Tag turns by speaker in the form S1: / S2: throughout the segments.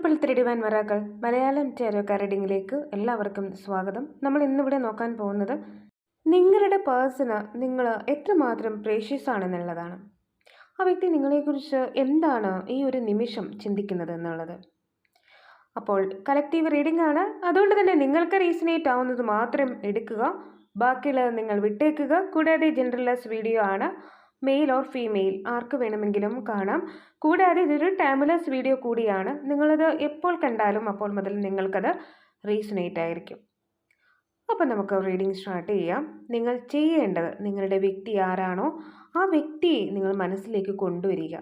S1: Triple three വരാക്കൾ. Malayalam tarot റീഡിങ്ങിലേക്ക് എല്ലാവർക്കും സ്വാഗതം. നമ്മൾ ഇന്നിവിടെ നോക്കാൻ പോകുന്നത് നിങ്ങളുടെ പേഴ്സണ് നിങ്ങൾ എത്രമാത്രം ആണെന്നുള്ളതാണ് ആ വ്യക്തി നിങ്ങളെക്കുറിച്ച് എന്താണ് ഈ ഒരു നിമിഷം ചിന്തിക്കുന്നത് എന്നുള്ളത്. അപ്പോൾ കളക്റ്റീവ് റീഡിംഗ് ആണ്. അതുകൊണ്ട് തന്നെ നിങ്ങൾക്ക് റീസണേറ്റ് ആവുന്നത് മാത്രം എടുക്കുക. ബാക്കിയുള്ളത് നിങ്ങൾ വിട്ടേക്കുക. കൂടാതെ ജനറലസ് വീഡിയോ ആണ്. മെയിൽ ഓർ ഫീമെയിൽ ആർക്ക് വേണമെങ്കിലും കാണാം. കൂടാതെ ഇതൊരു ടാമുലസ് വീഡിയോ കൂടിയാണ്. നിങ്ങളത് എപ്പോൾ കണ്ടാലും അപ്പോൾ മുതൽ നിങ്ങൾക്കത് റീസണേറ്റ് ആയിരിക്കും. അപ്പോൾ നമുക്ക് റീഡിംഗ് സ്റ്റാർട്ട് ചെയ്യാം. നിങ്ങൾ ചെയ്യേണ്ടത് നിങ്ങളുടെ വ്യക്തി ആരാണോ ആ വ്യക്തിയെ നിങ്ങൾ മനസ്സിലേക്ക് കൊണ്ടുവരിക.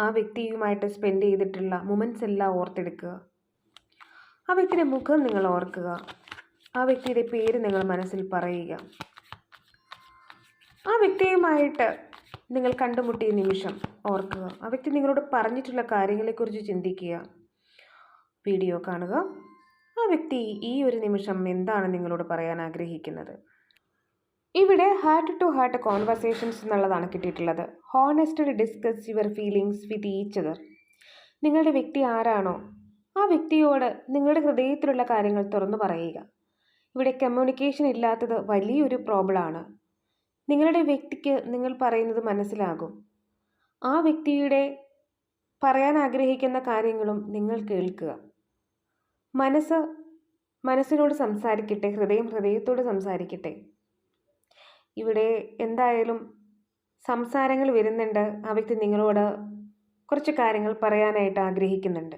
S1: ആ വ്യക്തിയുമായിട്ട് സ്പെൻഡ് ചെയ്തിട്ടുള്ള മൊമെന്റ്സ് എല്ലാം ഓർത്തെടുക്കുക. ആ വ്യക്തിയുടെ മുഖം നിങ്ങൾ ഓർക്കുക. ആ വ്യക്തിയുടെ പേര് നിങ്ങൾ മനസ്സിൽ പറയുക. ആ വ്യക്തിയുമായിട്ട് നിങ്ങൾ കണ്ടുമുട്ടിയ നിമിഷം ഓർക്കുക. ആ വ്യക്തി നിങ്ങളോട് പറഞ്ഞിട്ടുള്ള കാര്യങ്ങളെക്കുറിച്ച് ചിന്തിക്കുക. വീഡിയോ കാണുക. ആ വ്യക്തി ഈ ഒരു നിമിഷം എന്താണ് നിങ്ങളോട് പറയാൻ ആഗ്രഹിക്കുന്നത്? ഇവിടെ ഹാർട്ട് ടു ഹാർട്ട് കോൺവെർസേഷൻസ് എന്നുള്ളതാണ് കിട്ടിയിട്ടുള്ളത്. Honestly discuss your feelings with each other നിങ്ങളുടെ വ്യക്തി ആരാണോ ആ വ്യക്തിയോട് നിങ്ങളുടെ ഹൃദയത്തിലുള്ള കാര്യങ്ങൾ തുറന്നു പറയുക. ഇവിടെ കമ്മ്യൂണിക്കേഷൻ ഇല്ലാത്തത് വലിയൊരു പ്രോബ്ലമാണ് നിങ്ങളുടെ വ്യക്തിക്ക് നിങ്ങൾ പറയുന്നത് മനസ്സിലാകും. ആ വ്യക്തിയുടെ പറയാൻ ആഗ്രഹിക്കുന്ന കാര്യങ്ങളും നിങ്ങൾ കേൾക്കുക. മനസ്സ് മനസ്സിനോട് സംസാരിക്കട്ടെ ഹൃദയം ഹൃദയത്തോട് സംസാരിക്കട്ടെ. ഇവിടെ എന്തായാലും സംസാരങ്ങൾ വരുന്നുണ്ട്. ആ വ്യക്തി നിങ്ങളോട് കുറച്ച് കാര്യങ്ങൾ പറയാനായിട്ട് ആഗ്രഹിക്കുന്നുണ്ട്.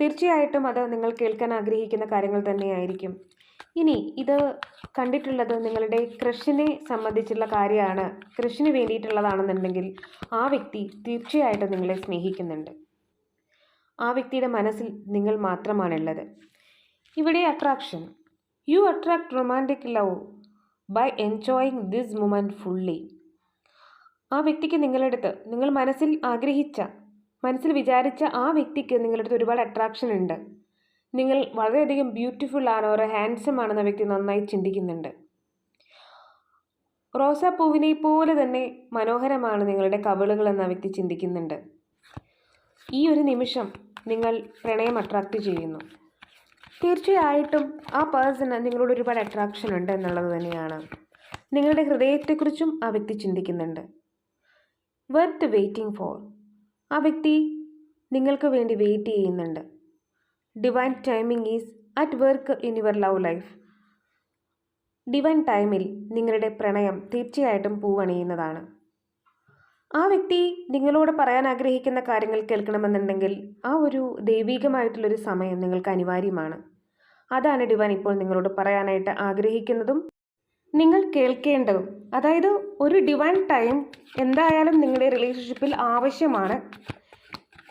S1: തീർച്ചയായിട്ടും അത് നിങ്ങൾ കേൾക്കാൻ ആഗ്രഹിക്കുന്ന കാര്യങ്ങൾ തന്നെയായിരിക്കും. ഇനി ഇത് കണ്ടിട്ടുള്ളത് നിങ്ങളുടെ കൃഷിനെ സംബന്ധിച്ചുള്ള കാര്യമാണ്. കൃഷിന് വേണ്ടിയിട്ടുള്ളതാണെന്നുണ്ടെങ്കിൽ ആ വ്യക്തി തീർച്ചയായിട്ടും നിങ്ങളെ സ്നേഹിക്കുന്നുണ്ട്. ആ വ്യക്തിയുടെ മനസ്സിൽ നിങ്ങൾ മാത്രമാണുള്ളത്. ഇവിടെ attraction you attract romantic love by enjoying this moment fully ആ വ്യക്തിക്ക് നിങ്ങളടുത്ത് നിങ്ങൾ മനസ്സിൽ ആഗ്രഹിച്ച മനസ്സിൽ വിചാരിച്ച ആ വ്യക്തിക്ക് നിങ്ങളടുത്ത് ഒരുപാട് അട്രാക്ഷൻ ഉണ്ട്. നിങ്ങൾ വളരെയധികം ബ്യൂട്ടിഫുൾ ആണ് ഒരു ഹാൻസം ആണെന്ന വ്യക്തി നന്നായി ചിന്തിക്കുന്നുണ്ട്. റോസാപ്പൂവിനെ പോലെ തന്നെ മനോഹരമാണ് നിങ്ങളുടെ കവിളുകൾ എന്ന വ്യക്തി ചിന്തിക്കുന്നുണ്ട്. ഈ ഒരു നിമിഷം നിങ്ങൾ പ്രണയം അട്രാക്റ്റ് ചെയ്യുന്നു. തീർച്ചയായിട്ടും ആ പേഴ്സണ് നിങ്ങളോട് ഒരുപാട് അട്രാക്ഷൻ ഉണ്ട് എന്നുള്ളത് തന്നെയാണ്. നിങ്ങളുടെ ഹൃദയത്തെക്കുറിച്ചും ആ വ്യക്തി ചിന്തിക്കുന്നുണ്ട്. വെർത്ത് വെയിറ്റിംഗ് ഫോർ ആ വ്യക്തി നിങ്ങൾക്ക് വേണ്ടി വെയിറ്റ് ചെയ്യുന്നുണ്ട്. Divine timing is at work in your love life divine ടൈമിൽ നിങ്ങളുടെ പ്രണയം തീർച്ചയായിട്ടും പൂവണിയുന്നതാണ്. ആ വ്യക്തി നിങ്ങളോട് പറയാൻ ആഗ്രഹിക്കുന്ന കാര്യങ്ങൾ കേൾക്കണമെന്നുണ്ടെങ്കിൽ ആ ഒരു ദൈവീകമായിട്ടുള്ളൊരു സമയം നിങ്ങൾക്ക് അനിവാര്യമാണ്. അതാണ് ഡിവൈൻ ഇപ്പോൾ നിങ്ങളോട് പറയാനായിട്ട് ആഗ്രഹിക്കുന്നതും നിങ്ങൾ കേൾക്കേണ്ടതും. അതായത് ഒരു ഡിവൈൻ ടൈം എന്തായാലും നിങ്ങളുടെ റിലേഷൻഷിപ്പിൽ ആവശ്യമാണ്.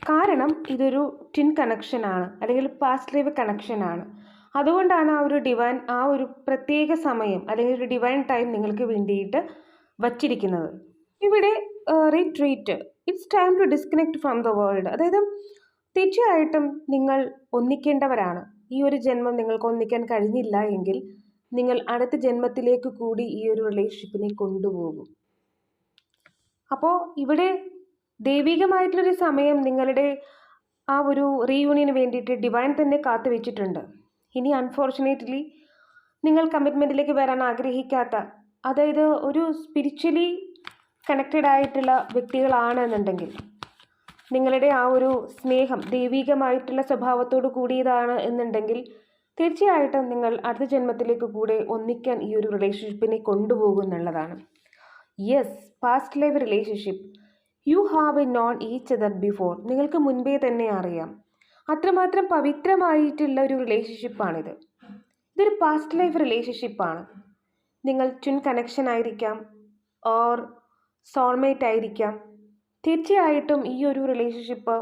S1: കാരണം ഇതൊരു ടിൻ കണക്ഷനാണ് അല്ലെങ്കിൽ പാസ്റ്റ് ലൈവ് കണക്ഷനാണ് അതുകൊണ്ടാണ് ആ ഒരു ഡിവൈൻ ആ ഒരു പ്രത്യേക സമയം അല്ലെങ്കിൽ ഒരു ഡിവൈൻ ടൈം നിങ്ങൾക്ക് വേണ്ടിയിട്ട് വച്ചിരിക്കുന്നത്. ഇവിടെ retreat it's time to disconnect from the world അതായത് തീർച്ചയായിട്ടും നിങ്ങൾ ഒന്നിക്കേണ്ടവരാണ്. ഈ ഒരു ജന്മം നിങ്ങൾക്ക് ഒന്നിക്കാൻ കഴിഞ്ഞില്ല എങ്കിൽ നിങ്ങൾ അടുത്ത ജന്മത്തിലേക്ക് കൂടി ഈ ഒരു റിലേഷൻഷിപ്പിനെ കൊണ്ടുപോകും. അപ്പോൾ ഇവിടെ ദൈവികമായിട്ടുള്ളൊരു സമയം നിങ്ങളുടെ ആ ഒരു റീയൂണിയന് വേണ്ടിയിട്ട് ഡിവൈൻ തന്നെ കാത്തു വെച്ചിട്ടുണ്ട് ഇനി അൺഫോർച്ചുനേറ്റ്ലി നിങ്ങൾ കമ്മിറ്റ്മെന്റിലേക്ക് വരാൻ ആഗ്രഹിക്കാത്ത അതായത് ഒരു സ്പിരിച്വലി കണക്റ്റഡ് ആയിട്ടുള്ള വ്യക്തികളാണെന്നുണ്ടെങ്കിൽ നിങ്ങളുടെ ആ ഒരു സ്നേഹം ദൈവികമായിട്ടുള്ള സ്വഭാവത്തോട് കൂടിയതാണ് എന്നുണ്ടെങ്കിൽ തീർച്ചയായിട്ടും നിങ്ങൾ അടുത്ത ജന്മത്തിലേക്ക് കൂടെ ഒന്നിക്കാൻ ഈ ഒരു റിലേഷൻഷിപ്പിനെ കൊണ്ടുപോകും എന്നുള്ളതാണ്. Yes past life relationship you have a known each other before നിങ്ങൾക്ക് മുൻപേ തന്നെ അറിയാം. അത്രമാത്രം പവിത്രമായിട്ടുള്ള ഒരു റിലേഷൻഷിപ്പാണിത് ഇതൊരു പാസ്റ്റ് ലൈഫ് റിലേഷൻഷിപ്പാണ് നിങ്ങൾ ട്വിൻ കണക്ഷൻ ആയിരിക്കാം ഓർ സോൾമേറ്റ് ആയിരിക്കാം. തീർച്ചയായിട്ടും ഈ ഒരു റിലേഷൻഷിപ്പ്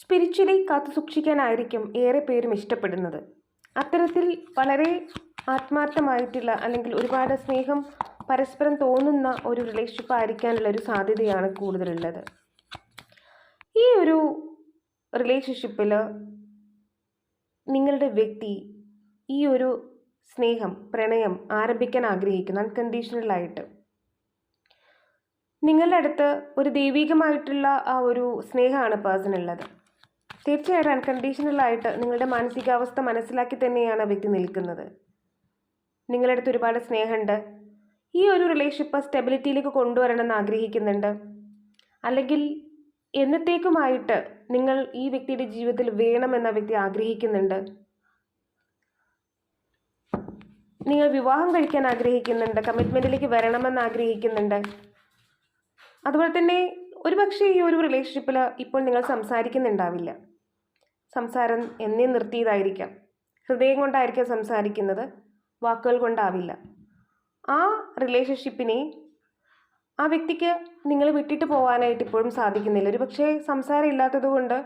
S1: സ്പിരിച്വലി കാത്തു സൂക്ഷിക്കാനായിരിക്കും ഏറെ പേരും ഇഷ്ടപ്പെടുന്നത്. അത്തരത്തിൽ വളരെ ആത്മാർത്ഥമായിട്ടുള്ള അല്ലെങ്കിൽ ഒരുപാട് സ്നേഹം പരസ്പരം തോന്നുന്ന ഒരു റിലേഷൻഷിപ്പ് ആയിരിക്കാനുള്ള ഒരു സാധ്യതയാണ് കൂടുതലുള്ളത്. ഈ ഒരു റിലേഷൻഷിപ്പിൽ നിങ്ങളുടെ വ്യക്തി ഈ ഒരു സ്നേഹം പ്രണയം ആരംഭിക്കാൻ ആഗ്രഹിക്കുന്നു അൺകണ്ടീഷണലായിട്ട് നിങ്ങളുടെ അടുത്ത് ഒരു ദൈവികമായിട്ടുള്ള ആ ഒരു സ്നേഹമാണ് പേഴ്സണുള്ളത് തീർച്ചയായിട്ടും അൺകണ്ടീഷണലായിട്ട് നിങ്ങളുടെ മാനസികാവസ്ഥ മനസ്സിലാക്കി തന്നെയാണ് വ്യക്തി നിൽക്കുന്നത്. നിങ്ങളുടെ അടുത്ത് ഒരുപാട് സ്നേഹമുണ്ട്. ഈ ഒരു റിലേഷൻഷിപ്പ് സ്റ്റെബിലിറ്റിയിലേക്ക് കൊണ്ടുവരണമെന്ന് ആഗ്രഹിക്കുന്നുണ്ട്. അല്ലെങ്കിൽ എന്നത്തേക്കുമായിട്ട് നിങ്ങൾ ഈ വ്യക്തിയുടെ ജീവിതത്തിൽ വേണമെന്ന വ്യക്തി ആഗ്രഹിക്കുന്നുണ്ട്? നിങ്ങൾ വിവാഹം കഴിക്കാൻ ആഗ്രഹിക്കുന്നുണ്ട് കമ്മിറ്റ്മെന്റിലേക്ക് വരണമെന്ന് ആഗ്രഹിക്കുന്നുണ്ട്. അതുപോലെ തന്നെ ഒരുപക്ഷെ ഈ ഒരു റിലേഷൻഷിപ്പിൽ ഇപ്പോൾ നിങ്ങൾ സംസാരിക്കുന്നുണ്ടാവില്ല. സംസാരം എന്നേ നിർത്തിയതായിരിക്കാം. ഹൃദയം കൊണ്ടായിരിക്കാം സംസാരിക്കുന്നത് വാക്കുകൾ കൊണ്ടാവില്ല. ആ റിലേഷൻഷിപ്പിനെ ആ വ്യക്തിക്ക് നിങ്ങൾ വിട്ടിട്ട് പോകാനായിട്ട് ഇപ്പോഴും സാധിക്കുന്നില്ല. ഒരു പക്ഷേ സംസാരം ഇല്ലാത്തത് കൊണ്ട്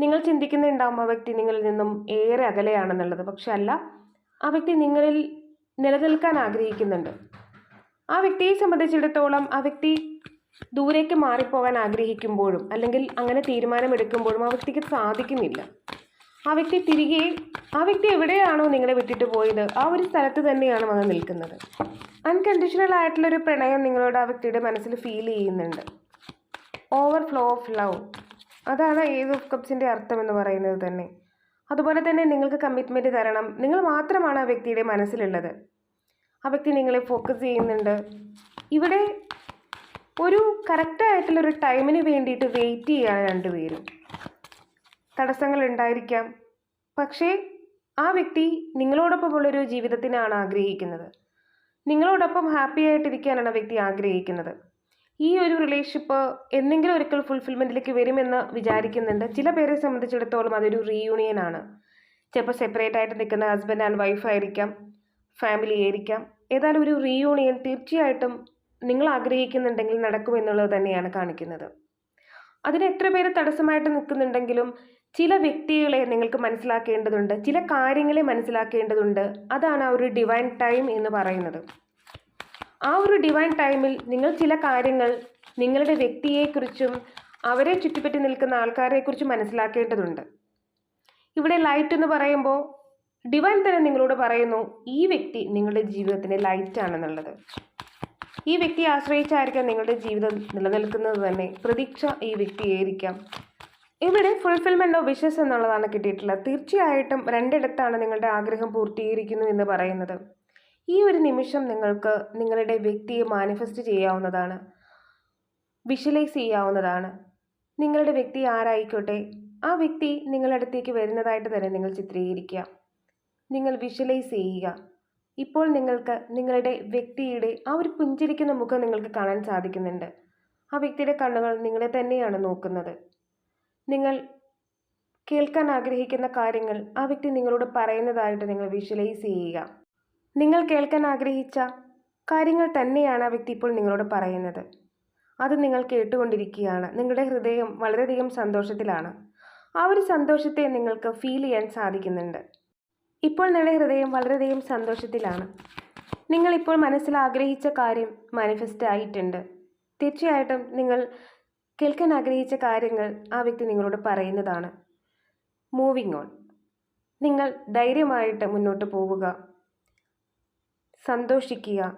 S1: നിങ്ങൾ ചിന്തിക്കുന്നുണ്ടാവും ആ വ്യക്തി നിങ്ങളിൽ നിന്നും ഏറെ അകലെയാണെന്നുള്ളത്. പക്ഷെ അല്ല ആ വ്യക്തി നിങ്ങളിൽ നിലനിൽക്കാൻ ആഗ്രഹിക്കുന്നുണ്ട്. ആ വ്യക്തിയെ സംബന്ധിച്ചിടത്തോളം ആ വ്യക്തി ദൂരേക്ക് മാറിപ്പോകാൻ ആഗ്രഹിക്കുമ്പോഴും അല്ലെങ്കിൽ അങ്ങനെ തീരുമാനമെടുക്കുമ്പോഴും ആ വ്യക്തിക്ക് സാധിക്കുന്നില്ല. ആ വ്യക്തി തിരികെ ആ വ്യക്തി എവിടെയാണോ നിങ്ങളെ വിട്ടിട്ട് പോയത്? ആ ഒരു സ്ഥലത്ത് തന്നെയാണ് വന്ന് നിൽക്കുന്നത്. അൺകണ്ടീഷണൽ ആയിട്ടുള്ളൊരു പ്രണയം നിങ്ങളോട് ആ വ്യക്തിയുടെ മനസ്സിൽ ഫീൽ ചെയ്യുന്നുണ്ട്. ഓവർ ഫ്ലോ ഓഫ് ലവ് അതാണ് ഏത് ഓഫ് കപ്സിന്റെ അർത്ഥം എന്ന് പറയുന്നത് തന്നെ. അതുപോലെ തന്നെ നിങ്ങൾക്ക് കമ്മിറ്റ്മെന്റ് തരണം. നിങ്ങൾ മാത്രമാണ് ആ വ്യക്തിയുടെ മനസ്സിലുള്ളത്. ആ വ്യക്തി നിങ്ങളെ ഫോക്കസ് ചെയ്യുന്നുണ്ട്. ഇവിടെ ഒരു കറക്റ്റായിട്ടുള്ളൊരു ടൈമിന് വേണ്ടിയിട്ട് വെയിറ്റ് ചെയ്യുകയാണ് രണ്ടുപേരും. തടസ്സങ്ങൾ ഉണ്ടായിരിക്കാം പക്ഷേ ആ വ്യക്തി നിങ്ങളോടൊപ്പമുള്ളൊരു ജീവിതത്തിനാണ് ആഗ്രഹിക്കുന്നത്. നിങ്ങളോടൊപ്പം ഹാപ്പി ആയിട്ടിരിക്കാനാണ് ആ വ്യക്തി ആഗ്രഹിക്കുന്നത്. ഈ ഒരു റിലേഷൻഷിപ്പ് എന്തെങ്കിലും ഒരിക്കൽ ഫുൾഫിൽമെന്റിലേക്ക് വരുമെന്ന് വിചാരിക്കുന്നുണ്ട്. ചില പേരെ സംബന്ധിച്ചിടത്തോളം അതൊരു റീയൂണിയൻ ആണ്. ചിലപ്പോൾ സെപ്പറേറ്റ് ആയിട്ട് നിൽക്കുന്ന ഹസ്ബൻഡ് ആൻഡ് വൈഫ് ആയിരിക്കാം ഫാമിലി ആയിരിക്കാം. ഏതായാലും ഒരു റീയൂണിയൻ തീർച്ചയായിട്ടും നിങ്ങൾ ആഗ്രഹിക്കുന്നുണ്ടെങ്കിൽ നടക്കുമെന്നുള്ളത് തന്നെയാണ് കാണിക്കുന്നത്. അതിന് എത്ര പേര് തടസ്സമായിട്ട് നിൽക്കുന്നുണ്ടെങ്കിലും ചില വ്യക്തികളെ നിങ്ങൾക്ക് മനസ്സിലാക്കേണ്ടതുണ്ട് ചില കാര്യങ്ങളെ മനസ്സിലാക്കേണ്ടതുണ്ട്. അതാണ് ആ ഒരു ഡിവൈൻ ടൈം എന്ന് പറയുന്നത്. ആ ഒരു ഡിവൈൻ ടൈമിൽ നിങ്ങൾ ചില കാര്യങ്ങൾ നിങ്ങളുടെ വ്യക്തിയെക്കുറിച്ചും അവരെ ചുറ്റിപ്പറ്റി നിൽക്കുന്ന ആൾക്കാരെക്കുറിച്ചും മനസ്സിലാക്കേണ്ടതുണ്ട്. ഇവിടെ ലൈറ്റ് എന്ന് പറയുമ്പോൾ ഡിവൈൻ തന്നെ നിങ്ങളോട് പറയുന്നു ഈ വ്യക്തി നിങ്ങളുടെ ജീവിതത്തിന്റെ ലൈറ്റ് ആണെന്നുള്ളത്. ഈ വ്യക്തിയെ ആശ്രയിച്ചായിരിക്കാം നിങ്ങളുടെ ജീവിതം നിലനിൽക്കുന്നത് തന്നെ. പ്രതീക്ഷ ഈ വ്യക്തിയായിരിക്കാം. ഇവിടെ ഫുൾഫിൽമെന്റ് ഓഫ് വിഷസ് എന്നുള്ളതാണ് കിട്ടിയിട്ടുള്ളത്. തീർച്ചയായിട്ടും രണ്ടിടത്താണ് നിങ്ങളുടെ ആഗ്രഹം പൂർത്തീകരിക്കുന്നു എന്ന് പറയുന്നത്. ഈ ഒരു നിമിഷം നിങ്ങൾക്ക് നിങ്ങളുടെ വ്യക്തിയെ മാനിഫെസ്റ്റ് ചെയ്യാവുന്നതാണ്. വിഷ്വലൈസ് ചെയ്യാവുന്നതാണ്. നിങ്ങളുടെ വ്യക്തി ആരായിക്കോട്ടെ ആ വ്യക്തി നിങ്ങളുടെ അടുത്തേക്ക് വരുന്നതായിട്ട് തന്നെ നിങ്ങൾ ചിത്രീകരിക്കുക. നിങ്ങൾ വിഷ്വലൈസ് ചെയ്യുക. ഇപ്പോൾ നിങ്ങൾക്ക് നിങ്ങളുടെ വ്യക്തിയുടെ ആ ഒരു പുഞ്ചിരിക്കുന്ന മുഖം നിങ്ങൾക്ക് കാണാൻ സാധിക്കുന്നുണ്ട്. ആ വ്യക്തിയുടെ കണ്ണുകൾ നിങ്ങളെ തന്നെയാണ് നോക്കുന്നത്. നിങ്ങൾ കേൾക്കാൻ ആഗ്രഹിക്കുന്ന കാര്യങ്ങൾ ആ വ്യക്തി നിങ്ങളോട് പറയുന്നതായിട്ട് നിങ്ങൾ വിഷ്വലൈസ് ചെയ്യുക. നിങ്ങൾ കേൾക്കാൻ ആഗ്രഹിച്ച കാര്യങ്ങൾ തന്നെയാണ് ആ വ്യക്തി ഇപ്പോൾ നിങ്ങളോട് പറയുന്നത്. അത് നിങ്ങൾ കേട്ടുകൊണ്ടിരിക്കുകയാണ്. നിങ്ങളുടെ ഹൃദയം വളരെയധികം സന്തോഷത്തിലാണ്. ആ ഒരു സന്തോഷത്തെ നിങ്ങൾക്ക് ഫീൽ ചെയ്യാൻ സാധിക്കുന്നുണ്ട്. ഇപ്പോൾ നിങ്ങളുടെ ഹൃദയം വളരെയധികം സന്തോഷത്തിലാണ്. നിങ്ങളിപ്പോൾ മനസ്സിൽ ആഗ്രഹിച്ച കാര്യം മാനിഫെസ്റ്റ് ആയിട്ടുണ്ട്. തീർച്ചയായിട്ടും നിങ്ങൾ കേൾക്കാൻ ആഗ്രഹിച്ച കാര്യങ്ങൾ ആ വ്യക്തി നിങ്ങളോട് പറയുന്നതാണ്. മൂവിങ് ഓൺ നിങ്ങൾ ധൈര്യമായിട്ട് മുന്നോട്ട് പോവുക. സന്തോഷിക്കുക.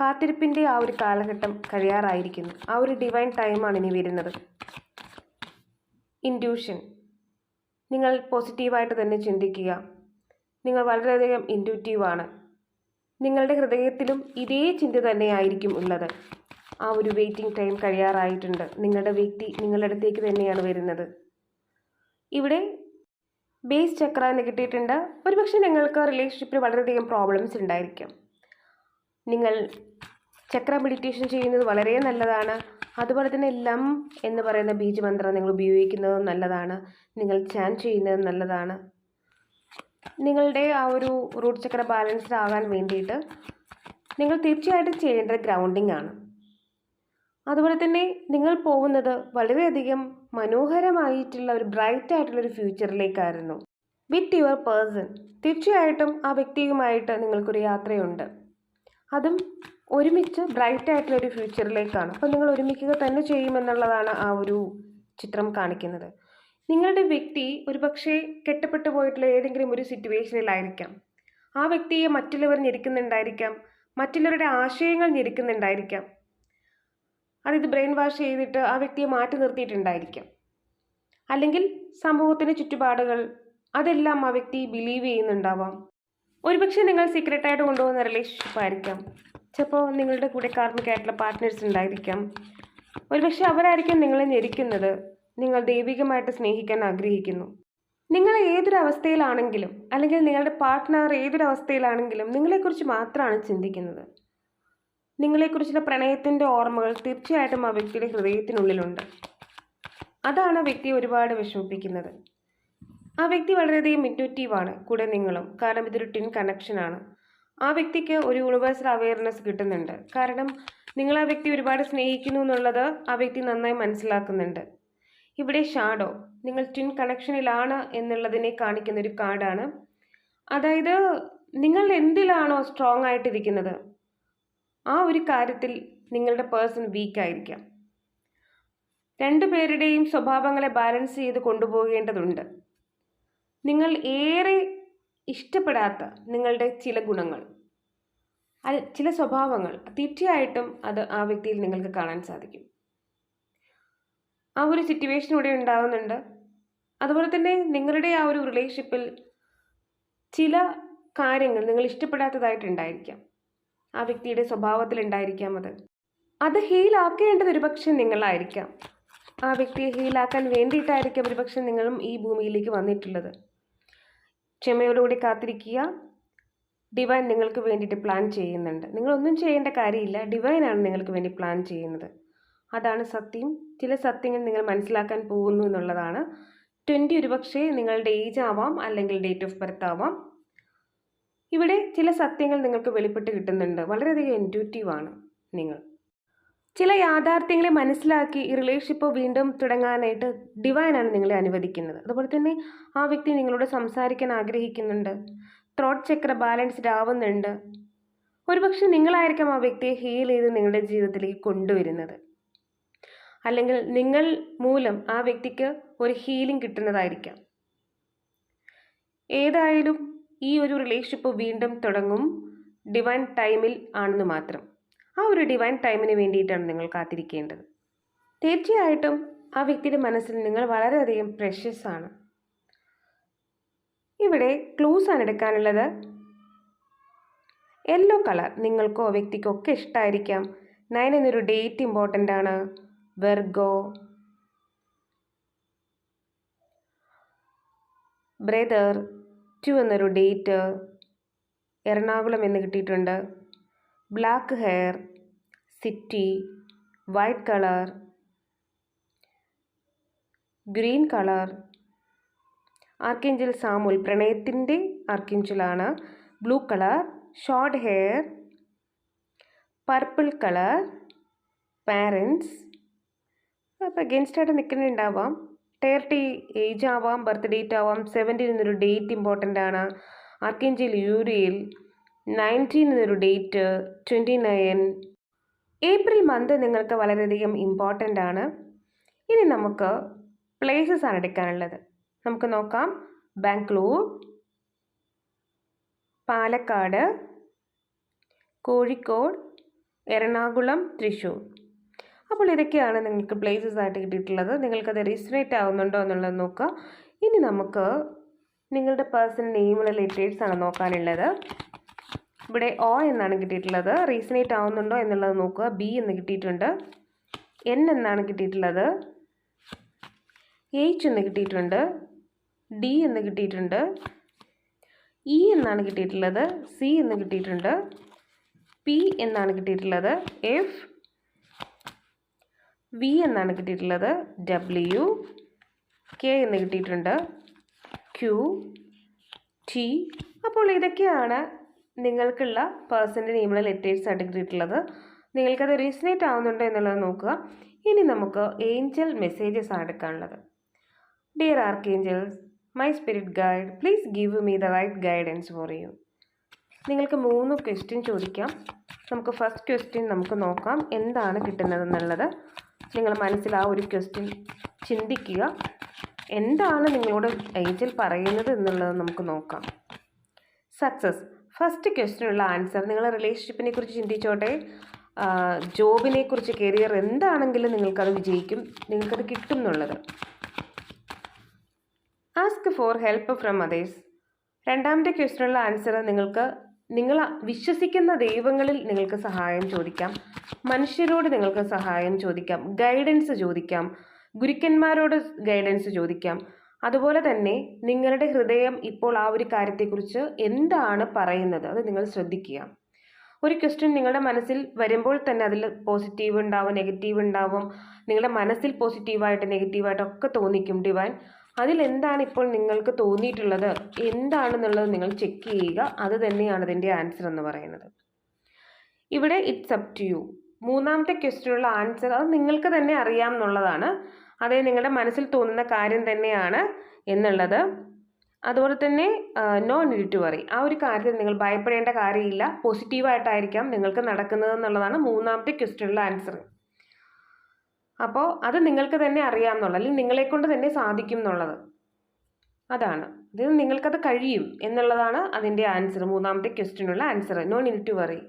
S1: കാത്തിരിപ്പിന്റെ ആ ഒരു കാലഘട്ടം കഴിയാറായിരിക്കുന്നു. ആ ഒരു ഡിവൈൻ ടൈമാണ് ഇനി വരുന്നത്. ഇൻഡ്യൂഷൻ നിങ്ങൾ പോസിറ്റീവായിട്ട് തന്നെ ചിന്തിക്കുക. നിങ്ങൾ വളരെയധികം ഇൻഡ്യൂറ്റീവാണ് നിങ്ങളുടെ ഹൃദയത്തിലും ഇതേ ചിന്ത തന്നെയായിരിക്കും ഉള്ളത്. ആ ഒരു വെയിറ്റിംഗ് ടൈം കഴിയാറായിട്ടുണ്ട്. നിങ്ങളുടെ വ്യക്തി നിങ്ങളുടെ അടുത്തേക്ക് തന്നെയാണ് വരുന്നത്. ഇവിടെ ബേസ് ചക്ര എന്ന് കിട്ടിയിട്ടുണ്ട് ഒരുപക്ഷെ നിങ്ങൾക്ക് റിലേഷൻഷിപ്പിൽ വളരെയധികം പ്രോബ്ലംസ് ഉണ്ടായിരിക്കും. നിങ്ങൾ ചക്ര മെഡിറ്റേഷൻ ചെയ്യുന്നത് വളരെ നല്ലതാണ്. അതുപോലെ തന്നെ ലം എന്ന് പറയുന്ന ബീജമന്ത്രം നിങ്ങൾ ഉപയോഗിക്കുന്നത് നല്ലതാണ്. നിങ്ങൾ ചാൻ ചെയ്യുന്നത് നല്ലതാണ്. നിങ്ങളുടെ ആ ഒരു റൂട്ട് ചക്ര ബാലൻസ്ഡ് ആകാൻ വേണ്ടിയിട്ട് നിങ്ങൾ തീർച്ചയായിട്ടും ചെയ്യേണ്ടത് ഗ്രൗണ്ടിങ് ആണ്. അതുപോലെ തന്നെ നിങ്ങൾ പോകുന്നത് വളരെയധികം മനോഹരമായിട്ടുള്ള ഒരു ബ്രൈറ്റ് ആയിട്ടുള്ള ഒരു ഫ്യൂച്ചറിലേക്കായിരുന്നു വിത്ത് യുവർ പേഴ്സൺ തീർച്ചയായിട്ടും ആ വ്യക്തിയുമായിട്ട് നിങ്ങൾക്കൊരു യാത്രയുണ്ട്. അതും ഒരുമിച്ച് ബ്രൈറ്റ് ആയിട്ടുള്ള ഒരു ഫ്യൂച്ചറിലേക്കാണ് അപ്പോൾ നിങ്ങൾ ഒരുമിക്കുക തന്നെ ചെയ്യുമെന്നുള്ളതാണ് ആ ഒരു ചിത്രം കാണിക്കുന്നത്. നിങ്ങളുടെ വ്യക്തി ഒരുപക്ഷെ കെട്ടപ്പെട്ടു പോയിട്ടുള്ള ഏതെങ്കിലും ഒരു സിറ്റുവേഷനിലായിരിക്കാം ആ വ്യക്തിയെ മറ്റുള്ളവർ ഞെരുക്കുന്നുണ്ടായിരിക്കാം. മറ്റുള്ളവരുടെ ആശയങ്ങൾ ഞെരുക്കുന്നുണ്ടായിരിക്കാം. അതിത് ബ്രെയിൻ വാഷ് ചെയ്തിട്ട് ആ വ്യക്തിയെ മാറ്റി നിർത്തിയിട്ടുണ്ടായിരിക്കാം. അല്ലെങ്കിൽ സമൂഹത്തിന്റെ ചുറ്റുപാടുകൾ അതെല്ലാം ആ വ്യക്തി ബിലീവ് ചെയ്യുന്നുണ്ടാവാം. ഒരുപക്ഷെ നിങ്ങൾ സീക്രട്ടായിട്ട് കൊണ്ടുപോകുന്ന റിലേഷൻഷിപ്പ് ആയിരിക്കാം. ചിലപ്പോൾ നിങ്ങളുടെ കൂടെ കാർമ്മികമായിട്ടുള്ള പാർട്ട്നേഴ്സ് ഉണ്ടായിരിക്കാം. ഒരുപക്ഷെ അവരായിരിക്കും നിങ്ങളെ ഞെരിക്കുന്നത്. നിങ്ങൾ ദൈവികമായിട്ട് സ്നേഹിക്കാൻ ആഗ്രഹിക്കുന്നു. നിങ്ങൾ ഏതൊരു അവസ്ഥയിലാണെങ്കിലും അല്ലെങ്കിൽ നിങ്ങളുടെ പാർട്ട്ണർ ഏതൊരു അവസ്ഥയിലാണെങ്കിലും നിങ്ങളെക്കുറിച്ച് മാത്രമാണ് ചിന്തിക്കുന്നത്. നിങ്ങളെക്കുറിച്ചുള്ള പ്രണയത്തിന്റെ ഓർമ്മകൾ തീർച്ചയായിട്ടും ആ വ്യക്തിയുടെ ഹൃദയത്തിനുള്ളിലുണ്ട്. അതാണ് ആ വ്യക്തിയെ ഒരുപാട് വിഷമിപ്പിക്കുന്നത്. ആ വ്യക്തി വളരെയധികം ഇന്റുറ്റീവാണ് കൂടെ നിങ്ങളും. കാരണം ഇതൊരു ടിൻ കണക്ഷനാണ് ആ വ്യക്തിക്ക് ഒരു യൂണിവേഴ്സൽ അവയർനെസ് കിട്ടുന്നുണ്ട്. കാരണം നിങ്ങൾ ആ വ്യക്തി ഒരുപാട് സ്നേഹിക്കുന്നു എന്നുള്ളത് ആ വ്യക്തി നന്നായി മനസ്സിലാക്കുന്നുണ്ട്. ഇവിടെ ഷാഡോ നിങ്ങൾ ട്വിൻ കണക്ഷനിലാണ് എന്നുള്ളതിനെ കാണിക്കുന്ന ഒരു കാർഡാണ്. അതായത് നിങ്ങൾ എന്തിലാണോ സ്ട്രോങ് ആയിട്ടിരിക്കുന്നത്? ആ ഒരു കാര്യത്തിൽ നിങ്ങളുടെ പേഴ്സൺ വീക്ക് ആയിരിക്കാം. രണ്ടുപേരുടെയും സ്വഭാവങ്ങളെ ബാലൻസ് ചെയ്ത് കൊണ്ടുപോകേണ്ടതുണ്ട്. നിങ്ങൾ ഏറെ ഇഷ്ടപ്പെടാത്ത നിങ്ങളുടെ ചില ഗുണങ്ങൾ ചില സ്വഭാവങ്ങൾ തീർച്ചയായിട്ടും അത് ആ വ്യക്തിയിൽ നിങ്ങൾക്ക് കാണാൻ സാധിക്കും. ആ ഒരു സിറ്റുവേഷൻ ഇവിടെ ഉണ്ടാകുന്നുണ്ട് അതുപോലെ തന്നെ നിങ്ങളുടെ ആ ഒരു റിലേഷൻഷിപ്പിൽ ചില കാര്യങ്ങൾ നിങ്ങൾ ഇഷ്ടപ്പെടാത്തതായിട്ടുണ്ടായിരിക്കാം ആ വ്യക്തിയുടെ സ്വഭാവത്തിൽ ഉണ്ടായിരിക്കാം അത് അത് ഹീലാക്കേണ്ടത് ഒരുപക്ഷെ നിങ്ങളായിരിക്കാം. ആ വ്യക്തിയെ ഹീലാക്കാൻ വേണ്ടിയിട്ടായിരിക്കാം ഒരുപക്ഷെ നിങ്ങളും ഈ ഭൂമിയിലേക്ക് വന്നിട്ടുള്ളത്. ക്ഷമയോടുകൂടി കാത്തിരിക്കുക. ഡിവൈൻ നിങ്ങൾക്ക് വേണ്ടിയിട്ട് പ്ലാൻ ചെയ്യുന്നുണ്ട്. നിങ്ങളൊന്നും ചെയ്യേണ്ട കാര്യമില്ല. ഡിവൈനാണ് നിങ്ങൾക്ക് വേണ്ടി പ്ലാൻ ചെയ്യുന്നത്. അതാണ് സത്യം. ചില സത്യങ്ങൾ നിങ്ങൾ മനസ്സിലാക്കാൻ പോകുന്നു എന്നുള്ളതാണ്. ട്വന്റി ഒരുപക്ഷെ നിങ്ങളുടെ ഏജ് ആവാം അല്ലെങ്കിൽ ഡേറ്റ് ഓഫ് ബർത്ത് ആവാം. ഇവിടെ ചില സത്യങ്ങൾ നിങ്ങൾക്ക് വെളിപ്പെട്ട് കിട്ടുന്നുണ്ട്. വളരെയധികം ഇന്റൂറ്റീവാണ് നിങ്ങൾ. ചില യാഥാർത്ഥ്യങ്ങളെ മനസ്സിലാക്കി ഈ റിലേഷൻഷിപ്പ് വീണ്ടും തുടങ്ങാനായിട്ട് ഡിവൈനാണ് നിങ്ങളെ അനുവദിക്കുന്നത്. അതുപോലെ തന്നെ ആ വ്യക്തി നിങ്ങളോട് സംസാരിക്കാൻ ആഗ്രഹിക്കുന്നുണ്ട്. ത്രോട്ട് ചക്ര ബാലൻസ്ഡ് ആവുന്നുണ്ട്. ഒരുപക്ഷെ നിങ്ങളായിരിക്കാം ആ വ്യക്തിയെ ഹീൽ ചെയ്ത് നിങ്ങളുടെ ജീവിതത്തിലേക്ക് കൊണ്ടുവരുന്നത്. അല്ലെങ്കിൽ നിങ്ങൾ മൂലം ആ വ്യക്തിക്ക് ഒരു ഹീലിംഗ് കിട്ടുന്നതായിരിക്കാം. ഏതായാലും ഈ ഒരു റിലേഷൻഷിപ്പ് വീണ്ടും തുടങ്ങും ഡിവൈൻ ടൈമിൽ ആണെന്ന് മാത്രം. ആ ഒരു ഡിവൈൻ ടൈമിന് വേണ്ടിയിട്ടാണ് നിങ്ങൾ കാത്തിരിക്കേണ്ടത്. തീർച്ചയായിട്ടും ആ വ്യക്തിയുടെ മനസ്സിൽ നിങ്ങൾ വളരെയധികം പ്രഷ്യസ് ആണ്. ഇവിടെ ക്ലൂസ് ആണ് എടുക്കാനുള്ളത്. യെല്ലോ കളർ നിങ്ങൾക്കോ വ്യക്തിക്കോ ഒക്കെ ഇഷ്ടമായിരിക്കാം നയൻ എന്നൊരു ഡേറ്റ് ഇമ്പോർട്ടന്റ് ആണ്. വെർഗോ ബ്രദർ ടു എന്നൊരു ഡേറ്റ് എറണാകുളം എന്ന് കിട്ടിയിട്ടുണ്ട്. Black hair city white colour green colour. Archangel Samuel പ്രണയത്തിന്റെ ആർക്കേഞ്ചലാണ്. Blue colour short hair purple colour parents. അപ്പോൾ അഗെയിൻസ്റ്റായിട്ട് നിൽക്കുന്നുണ്ടാവാം. തേർട്ടി ഏജ് ആവാം ബർത്ത് ഡേറ്റ് ആവാം സെവന്റീൻ എന്നൊരു ഡേറ്റ് ഇമ്പോർട്ടന്റ് ആണ്. അർക്കിഞ്ചിൽ യൂരിയിൽ നയന്റീൻ എന്നൊരു date twenty nine April month നിങ്ങൾക്ക് വളരെയധികം ഇമ്പോർട്ടന്റ് ആണ്. ഇനി നമുക്ക് പ്ലേസസ് ആണ് എടുക്കാനുള്ളത്. നമുക്ക് നോക്കാം. ബാംഗ്ലൂർ പാലക്കാട് കോഴിക്കോട് എറണാകുളം തൃശ്ശൂർ. അപ്പോൾ ഇതൊക്കെയാണ് നിങ്ങൾക്ക് പ്ലേസസ് ആയിട്ട് കിട്ടിയിട്ടുള്ളത്. നിങ്ങൾക്കത് റീസണേറ്റ് ആവുന്നുണ്ടോ എന്നുള്ളത് നോക്കുക. ഇനി നമുക്ക് നിങ്ങളുടെ പേഴ്സണൽ നെയിമുള്ള ലെറ്റേഴ്സ് ആണ് നോക്കാനുള്ളത്. ഇവിടെ ഒ എന്നാണ് കിട്ടിയിട്ടുള്ളത്. റീസണേറ്റ് ആവുന്നുണ്ടോ എന്നുള്ളത് നോക്കുക. ബി എന്ന് കിട്ടിയിട്ടുണ്ട്. എൻ എന്നാണ് കിട്ടിയിട്ടുള്ളത്. എച്ച് എന്ന് കിട്ടിയിട്ടുണ്ട്. ഡി എന്ന് കിട്ടിയിട്ടുണ്ട്. ഇ എന്നാണ് കിട്ടിയിട്ടുള്ളത്. സി എന്ന് കിട്ടിയിട്ടുണ്ട്. പി എന്നാണ് കിട്ടിയിട്ടുള്ളത്. എഫ് വി എന്നാണ് കിട്ടിയിട്ടുള്ളത്. ഡബ്ല്യു കെ എന്ന് കിട്ടിയിട്ടുണ്ട്. ക്യു ടി അപ്പോൾ ഇതൊക്കെയാണ് നിങ്ങൾക്കുള്ള പേഴ്സന്റെ നെയിമുള്ള ലെറ്റേഴ്സ് ആയിട്ട് കിട്ടിയിട്ടുള്ളത്. നിങ്ങൾക്കത് റീസണേറ്റ് ആവുന്നുണ്ടോ എന്നുള്ളത് നോക്കുക. ഇനി നമുക്ക് ഏഞ്ചൽ മെസ്സേജസ് ആണ് എടുക്കാനുള്ളത്. Dear archangels my spirit guide please give me the right guidance for you നിങ്ങൾക്ക് മൂന്ന് ക്വസ്റ്റ്യൻ ചോദിക്കാം. നമുക്ക് ഫസ്റ്റ് ക്വസ്റ്റ്യൻ നമുക്ക് നോക്കാം. എന്താണ് കിട്ടുന്നതെന്നുള്ളത് നിങ്ങൾ മനസ്സിൽ ആ ഒരു ക്വസ്റ്റ്യൻ ചിന്തിക്കുക. എന്താണ് നിങ്ങളോട് ഏഞ്ചൽ പറയുന്നത് എന്നുള്ളത് നമുക്ക് നോക്കാം. സക്സസ് ഫസ്റ്റ് ക്വസ്റ്റിനുള്ള ആൻസർ നിങ്ങൾ റിലേഷൻഷിപ്പിനെ കുറിച്ച് ചിന്തിച്ചോട്ടെ. ജോബിനെ കുറിച്ച് കരിയർ എന്താണെങ്കിലും നിങ്ങൾക്കത് വിജയിക്കും. നിങ്ങൾക്കത് കിട്ടും എന്നുള്ളത്. Ask for help from others രണ്ടാമത്തെ ക്വസ്റ്റിനുള്ള ആൻസർ നിങ്ങൾക്ക് നിങ്ങൾ വിശ്വസിക്കുന്ന ദൈവങ്ങളിൽ നിങ്ങൾക്ക് സഹായം ചോദിക്കാം. മനുഷ്യരോട് നിങ്ങൾക്ക് സഹായം ചോദിക്കാം. ഗൈഡൻസ് ചോദിക്കാം. ഗുരുക്കന്മാരോട് ഗൈഡൻസ് ചോദിക്കാം. അതുപോലെ തന്നെ നിങ്ങളുടെ ഹൃദയം ഇപ്പോൾ ആ ഒരു കാര്യത്തെക്കുറിച്ച് എന്താണ് പറയുന്നത് അത് നിങ്ങൾ ശ്രദ്ധിക്കുക. ഒരു ക്വസ്റ്റ്യൻ നിങ്ങളുടെ മനസ്സിൽ വരുമ്പോൾ തന്നെ അതിൽ പോസിറ്റീവ് ഉണ്ടാവും നെഗറ്റീവ് ഉണ്ടാവും. നിങ്ങളുടെ മനസ്സിൽ പോസിറ്റീവായിട്ട് നെഗറ്റീവായിട്ടൊക്കെ തോന്നിക്കും. ഡിവൈൻ അതിലെന്താണ് ഇപ്പോൾ നിങ്ങൾക്ക് തോന്നിയിട്ടുള്ളത്? എന്താണെന്നുള്ളത് നിങ്ങൾ ചെക്ക് ചെയ്യുക. അത് തന്നെയാണ് അതിന്റെ ആൻസർ എന്ന് പറയുന്നത്. ഇവിടെ ഇറ്റ്സ് അപ് ടു യു മൂന്നാമത്തെ ക്വസ്റ്റിനുള്ള ആൻസർ അത് നിങ്ങൾക്ക് തന്നെ അറിയാം എന്നുള്ളതാണ്. അതേ നിങ്ങളുടെ മനസ്സിൽ തോന്നുന്ന കാര്യം തന്നെയാണ് എന്നുള്ളത്. അതുപോലെ തന്നെ നോ നീഡ് ടു വറി ആ ഒരു കാര്യത്തിൽ നിങ്ങൾ ഭയപ്പെടേണ്ട കാര്യമില്ല. പോസിറ്റീവായിട്ടായിരിക്കാം നിങ്ങൾക്ക് നടക്കുന്നത് എന്നുള്ളതാണ് മൂന്നാമത്തെ ക്വസ്റ്റിനുള്ള ആൻസർ അപ്പോൾ അത് നിങ്ങൾക്ക് തന്നെ അറിയാം എന്നുള്ളത് അല്ലെങ്കിൽ നിങ്ങളെ കൊണ്ട് തന്നെ സാധിക്കും എന്നുള്ളത് അതാണ്. ഇത് നിങ്ങൾക്കത് കഴിയും എന്നുള്ളതാണ് അതിന്റെ ആൻസർ മൂന്നാമത്തെ ക്വസ്റ്റിനുള്ള answer no need to worry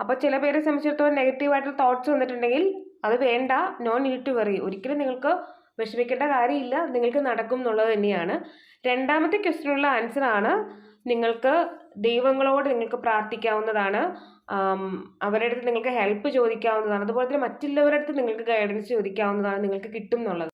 S1: അപ്പോൾ ചില പേരെ സംബന്ധിച്ചിടത്തോളം നെഗറ്റീവായിട്ടുള്ള തോട്ട്സ് വന്നിട്ടുണ്ടെങ്കിൽ അത് വേണ്ട നോ നീഡ് ടു വറി ഒരിക്കലും നിങ്ങൾക്ക് വിഷമിക്കേണ്ട കാര്യമില്ല നിങ്ങൾക്ക് നടക്കും എന്നുള്ളത് തന്നെയാണ്. രണ്ടാമത്തെ ക്വസ്റ്റിനുള്ള ആൻസർ ആണ് നിങ്ങൾക്ക് ദൈവങ്ങളോട് നിങ്ങൾക്ക് പ്രാർത്ഥിക്കാവുന്നതാണ്. അവരുടെ അടുത്ത് നിങ്ങൾക്ക് ഹെൽപ്പ് ചോദിക്കാവുന്നതാണ്. അതുപോലെ തന്നെ മറ്റുള്ളവരുടെ അടുത്ത് നിങ്ങൾക്ക് ഗൈഡൻസ് ചോദിക്കാവുന്നതാണ് നിങ്ങൾക്ക് കിട്ടും എന്നുള്ളത്.